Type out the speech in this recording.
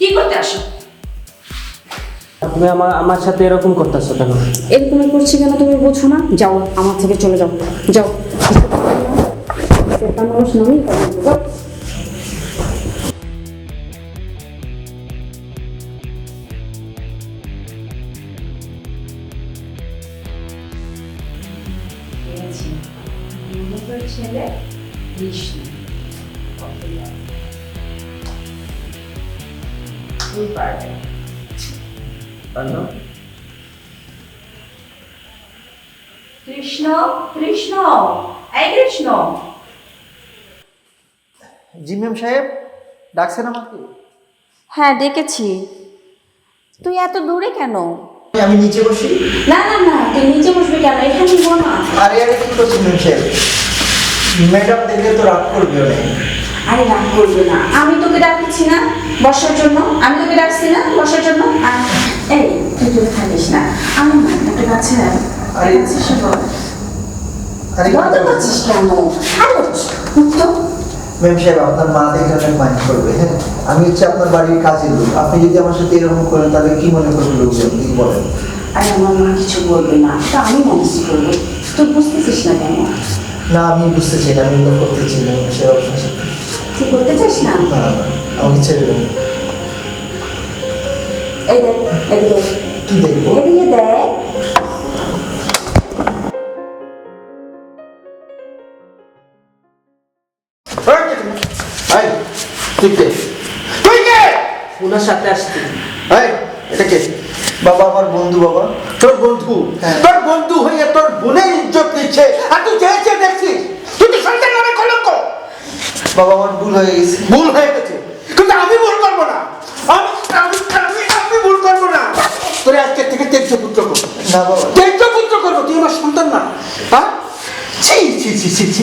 কি করতে আসো? তুমি আমার আমার সাথে এরকম করতেছো কেন? এরকম করছি কেন তুমি বোঝো না? যাও আমার থেকে চলে যাও। যাও। মানুষ ছেলে কৃষ্ণ। তুই পারবে কৃষ্ণ কৃষ্ণ এই কৃষ্ণ জি ম্যাম। সাহেব ডাকছেন আমাকে? হ্যাঁ ডেকেছি। তুই এত দূরে কেন? আমি নিচে বসি? না না না তুই নিচে বসবি কেন? এখানে বল না। আরে আরে কি করছেন ম্যাম সাহেব? ম্যাডাম দেখলে তো রাগ করবে অনেক আরে রাগ করবে না। আমি তোকে ডাকছি না বসার জন্য। আমি তোকে ডাকছি না বসার জন্য। এই তুই দূরে থাকিস না। আমি একটা কাছে। আরে। আরে বলতে পারছিস কেন? আরে উঠতো ম্যাম সাহেব আপনার মা দেখে অনেক মাইন্ড করবে হ্যাঁ? আমি হচ্ছে আপনার বাড়ির কাজের লোক। আপনি যদি আমার সাথে এরকম করেন তাহলে কি মনে করবে লোকজন? কি বলেন? আরে আমার মা কিছু বলবে না। তা আমি করব। তুই বুঝতেছিস না কেন? না আমি বুঝতে চাই না আমি এগুলো করতে চাই না তুই করতে চাস না? আমাকে ছেড়ে এই দেখ এদিকে কি দেখব? এদিকে দেখ। তুই কে? তুই কে? ওনার সাথে আসছি। এই, এটা কে? বাবা আমার বন্ধু বাবা। তোর বন্ধু। হ্যাঁ। তোর বন্ধু হয়ে তোর বোনের ইজ্জত নিচ্ছে। আর তুই চেয়ে দেখছিস তুই তো সন্তান নামে কলঙ্ক বাবা আমার ভুল হয়ে গেছে। ভুল হয়ে গেছে। কিন্তু আমি ভুল করব না। আমি আমি আমি আমি ভুল করব না। তোরে আজকে থেকে তেজ্য পুত্র করব। না বাবা। তেজ্য পুত্র করব। তুই আমার সন্তান না। হ্যাঁ? ছি ছি ছি ছি ছি।